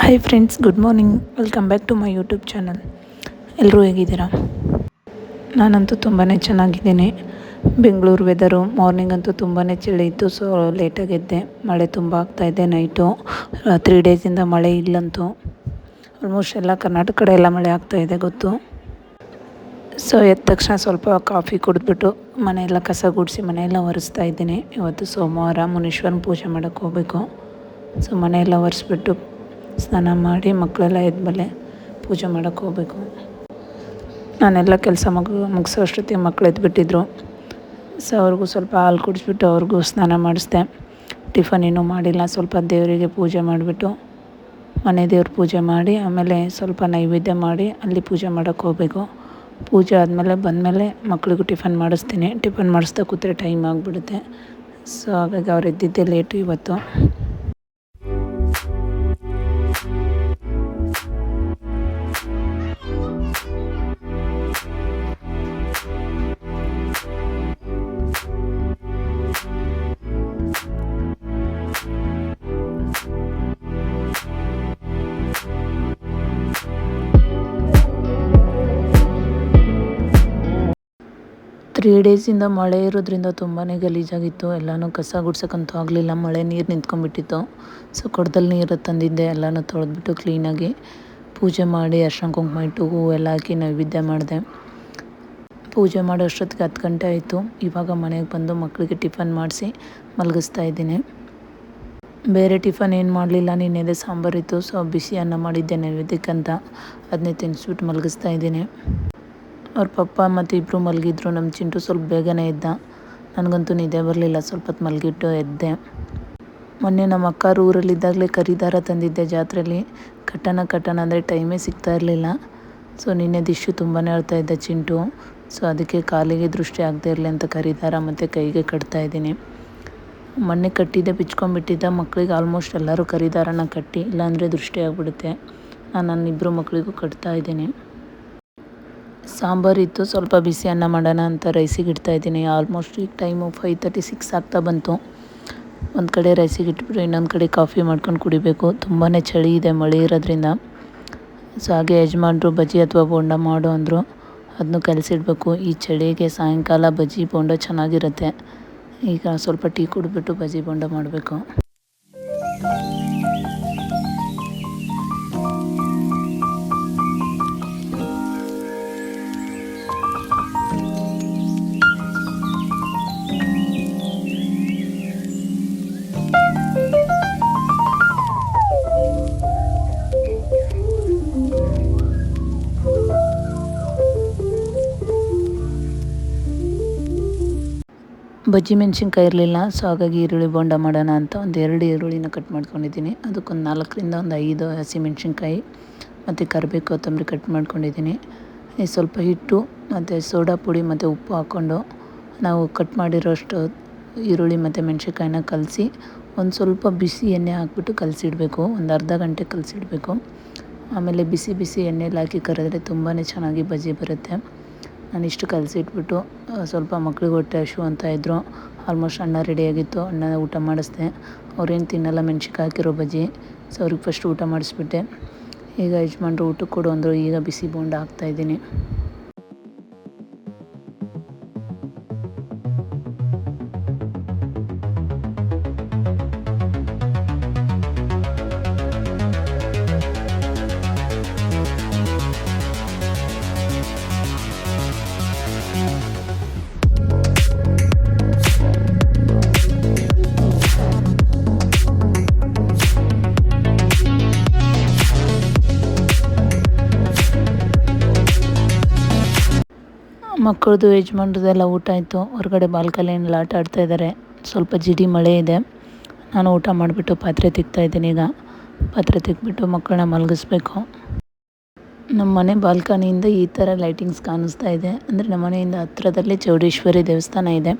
Hi friends good morning welcome back to my YouTube channel ಎಲ್ಲರೂ ಹೇಗಿದ್ದೀರಾ? ನಾನಂತೂ ತುಂಬಾ ಚೆನ್ನಾಗಿದ್ದೀನಿ. ಬೆಂಗಳೂರು ವೆದರು ಮಾರ್ನಿಂಗ್ ಅಂತೂ ತುಂಬಾ ಚಳಿ ಇತ್ತು ಸೊ ಲೇಟಾಗೆದ್ದೆ ಮಳೆ ತುಂಬ ಆಗ್ತಾಯಿದೆ ನೈಟು ತ್ರೀ ಡೇಸಿಂದ ಮಳೆ ಇಲ್ಲಂತೂ. ಆಲ್ಮೋಸ್ಟ್ ಎಲ್ಲ ಕರ್ನಾಟಕ ಕಡೆ ಎಲ್ಲ ಮಳೆ ಆಗ್ತಾಯಿದೆ ಗೊತ್ತು. ಸೊ ಎದ್ದ ತಕ್ಷಣ ಸ್ವಲ್ಪ ಕಾಫಿ ಕುಡಿದ್ಬಿಟ್ಟು ಮನೆಯೆಲ್ಲ ಕಸ ಗುಡಿಸಿ ಮನೆಯೆಲ್ಲ ಒರೆಸ್ತಾ ಇದ್ದೀನಿ. ಇವತ್ತು ಸೋಮವಾರ ಮುನೀಶ್ವರನ ಪೂಜೆ ಮಾಡೋಕ್ಕೆ ಹೋಗಬೇಕು. ಸೊ ಮನೆಯೆಲ್ಲ ಒರೆಸ್ಬಿಟ್ಟು ಸ್ನಾನ ಮಾಡಿ ಮಕ್ಕಳೆಲ್ಲ ಎದ್ಮೇಲೆ ಪೂಜೆ ಮಾಡೋಕ್ಕೆ ಹೋಗಬೇಕು. ನಾನೆಲ್ಲ ಕೆಲಸ ಮಗು ಮುಗಿಸೋ ಅಷ್ಟೊತ್ತಿಗೆ ಮಕ್ಳು ಎದ್ಬಿಟ್ಟಿದ್ರು. ಸೊ ಅವ್ರಿಗೂ ಸ್ವಲ್ಪ ಹಾಲು ಕುಡಿಸ್ಬಿಟ್ಟು ಅವ್ರಿಗೂ ಸ್ನಾನ ಮಾಡಿಸ್ದೆ. ಟಿಫನ್ ಇನ್ನೂ ಮಾಡಿಲ್ಲ, ಸ್ವಲ್ಪ ದೇವರಿಗೆ ಪೂಜೆ ಮಾಡಿಬಿಟ್ಟು ಮನೆ ದೇವ್ರ ಪೂಜೆ ಮಾಡಿ, ಆಮೇಲೆ ಸ್ವಲ್ಪ ನೈವೇದ್ಯ ಮಾಡಿ ಅಲ್ಲಿ ಪೂಜೆ ಮಾಡೋಕ್ಕೆ ಹೋಗಬೇಕು. ಪೂಜೆ ಆದಮೇಲೆ ಬಂದಮೇಲೆ ಮಕ್ಳಿಗೂ ಟಿಫನ್ ಮಾಡಿಸ್ತೀನಿ. ಟಿಫನ್ ಮಾಡಿಸ್ತಾ ಕೂತ್ರೆ ಟೈಮ್ ಆಗಿಬಿಡುತ್ತೆ. ಸೊ ಹಾಗಾಗಿ ಅವ್ರು ಎದ್ದಿದ್ದೆ ಲೇಟು ಇವತ್ತು. ತ್ರೀ ಡೇಸಿಂದ ಮಳೆ ಇರೋದ್ರಿಂದ ತುಂಬಾ ಗಲೀಜಾಗಿತ್ತು. ಎಲ್ಲನೂ ಕಸ ಗುಡ್ಸೋಕ್ಕಂತೂ ಆಗಲಿಲ್ಲ. ಮಳೆ ನೀರು ನಿಂತ್ಕೊಂಡ್ಬಿಟ್ಟಿತ್ತು. ಸೊ ಕೊಡದಲ್ಲಿ ನೀರು ತಂದಿದ್ದೆ. ಎಲ್ಲನೂ ತೊಳೆದ್ಬಿಟ್ಟು ಕ್ಲೀನಾಗಿ ಪೂಜೆ ಮಾಡಿ ಅರ್ಶನ ಕುಂಕುಮ ಇಟ್ಟು ಹೂವೆಲ್ಲ ಹಾಕಿ ನೈವೇದ್ಯ ಮಾಡಿದೆ. ಪೂಜೆ ಮಾಡೋ ಅಷ್ಟೊತ್ತಿಗೆ ಹತ್ತು ಗಂಟೆ ಆಯಿತು. ಇವಾಗ ಮನೆಗೆ ಬಂದು ಮಕ್ಕಳಿಗೆ ಟಿಫನ್ ಮಾಡಿಸಿ ಮಲಗಿಸ್ತಾ ಇದ್ದೀನಿ. ಬೇರೆ ಟಿಫನ್ ಏನು ಮಾಡಲಿಲ್ಲ. ನಿನ್ನೆದೆ ಸಾಂಬಾರಿತ್ತು ಸೊ ಬಿಸಿ ಅನ್ನ ಮಾಡಿದ್ದೆ ನೈವೇದ್ಯಕ್ಕಂತ. ಅದನ್ನೇ ತಿನ್ನಿಸ್ಬಿಟ್ಟು ಮಲಗಿಸ್ತಾ ಇದ್ದೀನಿ. ಅವ್ರ ಪಪ್ಪ ಮತ್ತು ಇಬ್ಬರು ಮಲಗಿದ್ರು. ನಮ್ಮ ಚಿಂಟು ಸ್ವಲ್ಪ ಬೇಗನೆ ಇದ್ದ. ನನಗಂತೂ ನಿದ್ದೆ ಬರಲಿಲ್ಲ. ಸ್ವಲ್ಪ ಹೊತ್ತು ಮಲಗಿಟ್ಟು ಎದ್ದೆ. ಮೊನ್ನೆ ನಮ್ಮ ಅಕ್ಕ ಊರಲ್ಲಿದ್ದಾಗಲೇ ಕರಿದಾರ ತಂದಿದ್ದೆ ಜಾತ್ರೆಯಲ್ಲಿ ಕಟ್ಟಣ ಕಟ್ಟಣ ಅಂದರೆ ಟೈಮೇ ಸಿಗ್ತಾ ಇರಲಿಲ್ಲ. ಸೊ ನಿನ್ನೆ ದಿಶು ತುಂಬಾ ಹೇಳ್ತಾ ಇದ್ದ ಚಿಂಟು. ಸೊ ಅದಕ್ಕೆ ಕಾಲಿಗೆ ದೃಷ್ಟಿ ಆಗದೆ ಇರಲಿ ಅಂತ ಕರಿದಾರ ಮತ್ತು ಕೈಗೆ ಕಟ್ತಾ ಇದ್ದೀನಿ. ಮೊನ್ನೆ ಕಟ್ಟಿದ್ದೆ ಬಿಚ್ಕೊಂಡ್ಬಿಟ್ಟಿದ್ದ ಮಕ್ಕಳಿಗೆ ಆಲ್ಮೋಸ್ಟ್ ಎಲ್ಲರೂ ಕರಿದಾರನ ಕಟ್ಟಿ. ಇಲ್ಲಾಂದರೆ ದೃಷ್ಟಿ ಆಗಿಬಿಡುತ್ತೆ. ನಾನು ನನ್ನ ಇಬ್ಬರು ಮಕ್ಕಳಿಗೂ ಕಟ್ತಾ ಇದ್ದೀನಿ. ಸಾಂಬಾರಿತ್ತು ಸ್ವಲ್ಪ ಬಿಸಿ ಅನ್ನ ಮಾಡೋಣ ಅಂತ ರೈಸಿಗೆ ಇಡ್ತಾ ಇದ್ದೀನಿ. ಆಲ್ಮೋಸ್ಟ್ ಈಗ ಟೈಮು ಫೈವ್ ತರ್ಟಿ ಸಿಕ್ಸ್ ಆಗ್ತಾ ಬಂತು. ಒಂದು ಕಡೆ ರೈಸಿಗೆ ಇಟ್ಬಿಟ್ಟು ಇನ್ನೊಂದು ಕಡೆ ಕಾಫಿ ಮಾಡ್ಕೊಂಡು ಕುಡಿಬೇಕು. ತುಂಬಾ ಚಳಿ ಇದೆ, ಮಳೆ ಇರೋದ್ರಿಂದ. ಸೊ ಹಾಗೆ ಯಜಮಾನ್ರು ಬಜ್ಜಿ ಅಥವಾ ಬೋಂಡ ಮಾಡು ಅಂದರು. ಅದನ್ನು ಕಲಸಿಡ್ಬೇಕು. ಈ ಚಳಿಗೆ ಸಾಯಂಕಾಲ ಬಜ್ಜಿ ಬೋಂಡ ಚೆನ್ನಾಗಿರುತ್ತೆ. ಈಗ ಸ್ವಲ್ಪ ಟೀ ಕುಡಿದ್ಬಿಟ್ಟು ಬಜ್ಜಿ ಬೋಂಡ ಮಾಡಬೇಕು. ಬಜ್ಜಿ ಮೆಣಸಿನ್ಕಾಯಿ ಇರಲಿಲ್ಲ ಸೊ ಹಾಗಾಗಿ ಈರುಳ್ಳಿ ಬೋಂಡ ಮಾಡೋಣ ಅಂತ ಒಂದು ಎರಡು ಈರುಳ್ಳಿನ ಕಟ್ ಮಾಡ್ಕೊಂಡಿದ್ದೀನಿ. ಅದಕ್ಕೊಂದು ನಾಲ್ಕರಿಂದ ಒಂದು ಐದು ಹಸಿ ಮೆಣಸಿನ್ಕಾಯಿ ಮತ್ತು ಕರಿಬೇವು ಕೊತ್ತಂಬರಿ ಕಟ್ ಮಾಡ್ಕೊಂಡಿದ್ದೀನಿ. ಸ್ವಲ್ಪ ಹಿಟ್ಟು ಮತ್ತು ಸೋಡಾ ಪುಡಿ ಮತ್ತು ಉಪ್ಪು ಹಾಕ್ಕೊಂಡು ನಾವು ಕಟ್ ಮಾಡಿರೋಷ್ಟು ಈರುಳ್ಳಿ ಮತ್ತು ಮೆಣಸಿನ್ಕಾಯಿನ ಕಲಸಿ ಒಂದು ಸ್ವಲ್ಪ ಬಿಸಿ ಎಣ್ಣೆ ಹಾಕ್ಬಿಟ್ಟು ಕಲಸಿಡಬೇಕು. ಒಂದು ಅರ್ಧ ಗಂಟೆ ಕಲಸಿಡಬೇಕು. ಆಮೇಲೆ ಬಿಸಿ ಬಿಸಿ ಎಣ್ಣೆಲಿ ಹಾಕಿ ಕರೆದ್ರೆ ತುಂಬಾ ಚೆನ್ನಾಗಿ ಬಜ್ಜಿ ಬರುತ್ತೆ. ನಾನು ಇಷ್ಟು ಕಲಸಿಟ್ಬಿಟ್ಟು ಸ್ವಲ್ಪ ಮಕ್ಳಿಗೆ ಹೊಟ್ಟೆ ಹಶು ಅಂತ ಇದ್ದರು ಆಲ್ಮೋಸ್ಟ್ ಅನ್ನ ರೆಡಿಯಾಗಿತ್ತು ಅನ್ನ ಊಟ ಮಾಡಿಸ್ದೆ. ಅವ್ರೇನು ತಿನ್ನಲ್ಲ, ಮೆಣ್ಸಿನ್ಕಾಯಿ ಹಾಕಿರೋ ಬಜ್ಜಿ. ಸೊ ಅವ್ರಿಗೆ ಫಸ್ಟ್ ಊಟ ಮಾಡಿಸ್ಬಿಟ್ಟೆ. ಈಗ ಯಜಮಾನ್ರು ಊಟಕ್ಕೆ ಕೊಡು ಅಂದರು, ಈಗ ಬಿಸಿ ಬೋಂಡ ಹಾಕ್ತಾಯಿದ್ದೀನಿ ಮಕ್ಕಳದು ಯಜಮಾನ್ರದ್ದೆಲ್ಲ ಊಟ ಆಯಿತು. ಹೊರಗಡೆ ಬಾಲ್ಕನಿಯಲ್ಲಿ ಆಟ ಆಡ್ತಾ ಇದ್ದಾರೆ ಸ್ವಲ್ಪ ಜಿಡಿ ಮಳೆ ಇದೆ. ನಾನು ಊಟ ಮಾಡಿಬಿಟ್ಟು ಪಾತ್ರೆ ತಿಕ್ತಾಯಿದ್ದೀನಿ ಈಗ. ಪಾತ್ರೆ ತಿಕ್ಬಿಟ್ಟು ಮಕ್ಕಳನ್ನ ಮಲಗಿಸ್ಬೇಕು. ನಮ್ಮ ಮನೆ ಬಾಲ್ಕನಿಯಿಂದ ಈ ಥರ ಲೈಟಿಂಗ್ಸ್ ಕಾಣಿಸ್ತಾ ಇದೆ. ಅಂದರೆ ನಮ್ಮ ಮನೆಯಿಂದ ಹತ್ರದಲ್ಲಿ ಚೌಡೇಶ್ವರಿ ದೇವಸ್ಥಾನ ಇದೆ.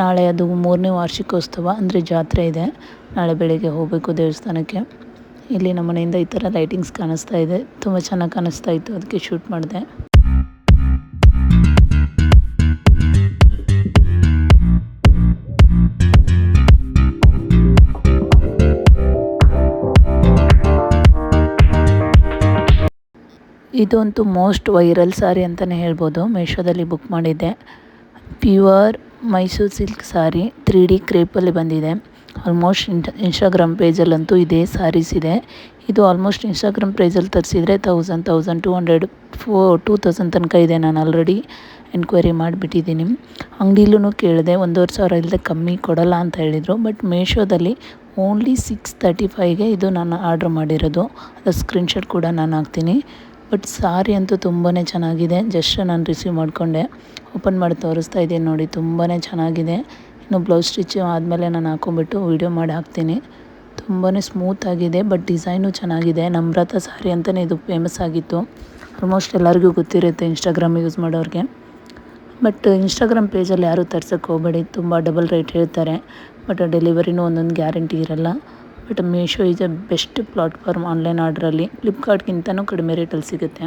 ನಾಳೆ ಅದು ಮೂರನೇ ವಾರ್ಷಿಕೋತ್ಸವ, ಅಂದರೆ ಜಾತ್ರೆ ಇದೆ. ನಾಳೆ ಬೆಳಗ್ಗೆ ಹೋಗಬೇಕು ದೇವಸ್ಥಾನಕ್ಕೆ. ಇಲ್ಲಿ ನಮ್ಮ ಮನೆಯಿಂದ ಈ ಥರ ಲೈಟಿಂಗ್ಸ್ ಕಾಣಿಸ್ತಾ ಇದೆ. ತುಂಬ ಚೆನ್ನಾಗಿ ಕಾಣಿಸ್ತಾ ಇತ್ತು. ಅದಕ್ಕೆ ಶೂಟ್ ಮಾಡಿದೆ. ಇದಂತೂ ಮೋಸ್ಟ್ ವೈರಲ್ ಸಾರಿ ಅಂತಲೇ ಹೇಳ್ಬೋದು. ಮೀಶೋದಲ್ಲಿ ಬುಕ್ ಮಾಡಿದ್ದೆ. Pure Mysuru silk sari three D ಕ್ರೇಪಲ್ಲಿ ಬಂದಿದೆ. ಆಲ್ಮೋಸ್ಟ್ ಇನ್ ಇನ್ಸ್ಟಾಗ್ರಾಮ್ ಪೇಜಲ್ಲಂತೂ ಇದೇ ಸಾರೀಸ್ ಇದೆ. ಇದು ಆಲ್ಮೋಸ್ಟ್ ಇನ್ಸ್ಟಾಗ್ರಾಮ್ ಪೇಜಲ್ಲಿ ತರಿಸಿದ್ರೆ thousand thousand two hundred four two thousand ತನಕ ಇದೆ. ನಾನು ಆಲ್ರೆಡಿ ಎನ್ಕ್ವೈರಿ ಮಾಡಿಬಿಟ್ಟಿದ್ದೀನಿ. ಅಂಗಡಿಲೂ ಕೇಳಿದೆ, ಒಂದೂವರೆ ಸಾವಿರ ಇಲ್ಲದೆ ಕಮ್ಮಿ ಕೊಡಲ್ಲ ಅಂತ ಹೇಳಿದರು. ಬಟ್ ಮೀಶೋದಲ್ಲಿ ಓನ್ಲಿ ಸಿಕ್ಸ್ ತರ್ಟಿ ಫೈವ್ಗೆ ಇದು ನಾನು ಆರ್ಡ್ರ್ ಮಾಡಿರೋದು. ಅದರ ಸ್ಕ್ರೀನ್ಶಾಟ್ ಕೂಡ ನಾನು ಹಾಕ್ತೀನಿ. ಬಟ್ ಸಾರಿ ಅಂತೂ ತುಂಬಾ ಚೆನ್ನಾಗಿದೆ. ಜಸ್ಟ್ ನಾನು ರಿಸೀವ್ ಮಾಡಿಕೊಂಡೆ. ಓಪನ್ ಮಾಡಿ ತೋರಿಸ್ತಾ ಇದ್ದೀನಿ ನೋಡಿ ತುಂಬಾ ಚೆನ್ನಾಗಿದೆ. ಇನ್ನು ಬ್ಲೌಸ್ ಸ್ಟಿಚ್ ಆದಮೇಲೆ ನಾನು ಹಾಕೊಂಬಿಟ್ಟು ವೀಡಿಯೋ ಮಾಡಿ ಹಾಕ್ತೀನಿ. ತುಂಬಾ ಸ್ಮೂತಾಗಿದೆ ಬಟ್ ಡಿಸೈನು ಚೆನ್ನಾಗಿದೆ. ನಮ್ರತ ಸಾರಿ ಅಂತಲೇ ಇದು ಫೇಮಸ್ ಆಗಿತ್ತು. ಆಲ್ಮೋಸ್ಟ್ ಎಲ್ಲರಿಗೂ ಗೊತ್ತಿರುತ್ತೆ ಇನ್ಸ್ಟಾಗ್ರಾಮ್ ಯೂಸ್ ಮಾಡೋರಿಗೆ. ಬಟ್ ಇನ್ಸ್ಟಾಗ್ರಾಮ್ ಪೇಜಲ್ಲಿ ಯಾರೂ ತರ್ಸೋಕ್ಕೆ ಹೋಗಬೇಡಿ. ತುಂಬ ಡಬಲ್ ರೇಟ್ ಹೇಳ್ತಾರೆ ಬಟ್ ಡೆಲಿವರಿನೂ ಒಂದೊಂದು ಗ್ಯಾರಂಟಿ ಇರಲ್ಲ. But Meesho is a best platform online ಆರ್ಡ್ರಲ್ಲಿ ಫ್ಲಿಪ್ಕಾರ್ಟ್ಗಿಂತನೂ ಕಡಿಮೆ ರೇಟಲ್ಲಿ ಸಿಗುತ್ತೆ.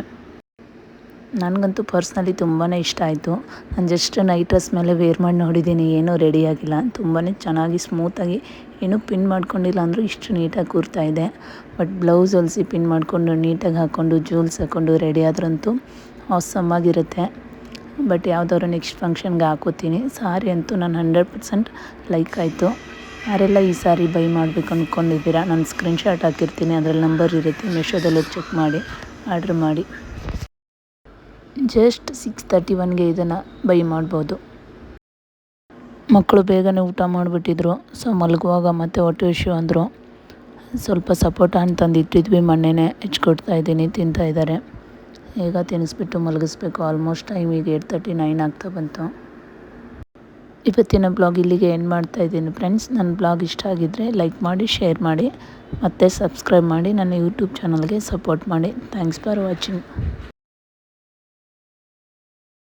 ನನಗಂತೂ ಪರ್ಸ್ನಲಿ ತುಂಬಾ ಇಷ್ಟ ಆಯಿತು. ನಾನು ಜಸ್ಟ್ ನೈಟ್ ಡ್ರೆಸ್ ಮೇಲೆ ವೇರ್ ಮಾಡಿ ನೋಡಿದ್ದೀನಿ. ಏನೂ ರೆಡಿಯಾಗಿಲ್ಲ ತುಂಬಾ ಚೆನ್ನಾಗಿ ಸ್ಮೂತಾಗಿ ಏನೂ ಪಿನ್ ಮಾಡ್ಕೊಂಡಿಲ್ಲ ಅಂದರೂ ಇಷ್ಟು ನೀಟಾಗಿ ಕೂರ್ತಾ ಇದೆ. ಬಟ್ ಬ್ಲೌಸ್ ಹೊಲಿಸಿ ಪಿನ್ ಮಾಡಿಕೊಂಡು ನೀಟಾಗಿ ಹಾಕ್ಕೊಂಡು ಜೂಲ್ಸ್ ಹಾಕ್ಕೊಂಡು ರೆಡಿ ಆದ್ರಂತೂ ಆಗಿರುತ್ತೆ. ಬಟ್ ಯಾವುದಾದ್ರು ನೆಕ್ಸ್ಟ್ ಫಂಕ್ಷನ್ಗೆ ಹಾಕೋತೀನಿ. ಸಾರಿ ಅಂತೂ ನಾನು ಹಂಡ್ರೆಡ್ ಪರ್ಸೆಂಟ್ ಲೈಕ್ ಆಯಿತು. ಯಾರೆಲ್ಲ ಈ ಸಾರಿ ಬೈ ಮಾಡಬೇಕು ಅಂದ್ಕೊಂಡಿದ್ದೀರಾ ನಾನು ಸ್ಕ್ರೀನ್ಶಾಟ್ ಹಾಕಿರ್ತೀನಿ. ಅದರಲ್ಲಿ ನಂಬರ್ ಇರುತ್ತೆ ಮೆಶೋದಲ್ಲಿ ಚೆಕ್ ಮಾಡಿ ಆರ್ಡ್ರ್ ಮಾಡಿ. ಜಸ್ಟ್ ಸಿಕ್ಸ್ ತರ್ಟಿ ಒನ್ಗೆ ಇದನ್ನು ಬೈ ಮಾಡ್ಬೋದು. ಮಕ್ಕಳು ಬೇಗನೆ ಊಟ ಮಾಡಿಬಿಟ್ಟಿದ್ರು ಸೊ ಮಲಗುವಾಗ ಮತ್ತೆ ಹೊಟ್ಟೆ ಇಶ್ಯೂ ಅಂದರು. ಸ್ವಲ್ಪ ಸಪೋರ್ಟ್ ಹಣ್ಣು ತಂದು ಇಟ್ಟಿದ್ವಿ ಮೊನ್ನೆನೇ ಹೆಚ್ಕೊಡ್ತಾ ಇದ್ದೀನಿ, ತಿಂತಾ ಇದ್ದಾರೆ. ಈಗ ತಿನ್ನಿಸ್ಬಿಟ್ಟು ಮಲಗಿಸ್ಬೇಕು ಆಲ್ಮೋಸ್ಟ್ ಟೈಮ್ ಈಗ ಏಟ್ ತರ್ಟಿ ನೈನ್ ಆಗ್ತಾ ಬಂತು. ಇವತ್ತಿನ ಬ್ಲಾಗ್ ಇಲ್ಲಿಗೆ ಎಂಡ್ ಮಾಡ್ತಾ ಇದ್ದೀನಿ ಫ್ರೆಂಡ್ಸ್ ನನ್ನ ಬ್ಲಾಗ್ ಇಷ್ಟ ಆಗಿದ್ದರೆ ಲೈಕ್ ಮಾಡಿ ಶೇರ್ ಮಾಡಿ, ಮತ್ತು ಸಬ್ಸ್ಕ್ರೈಬ್ ಮಾಡಿ, ನನ್ನ ಯೂಟ್ಯೂಬ್ ಚಾನಲ್ಗೆ ಸಪೋರ್ಟ್ ಮಾಡಿ. Thanks for watching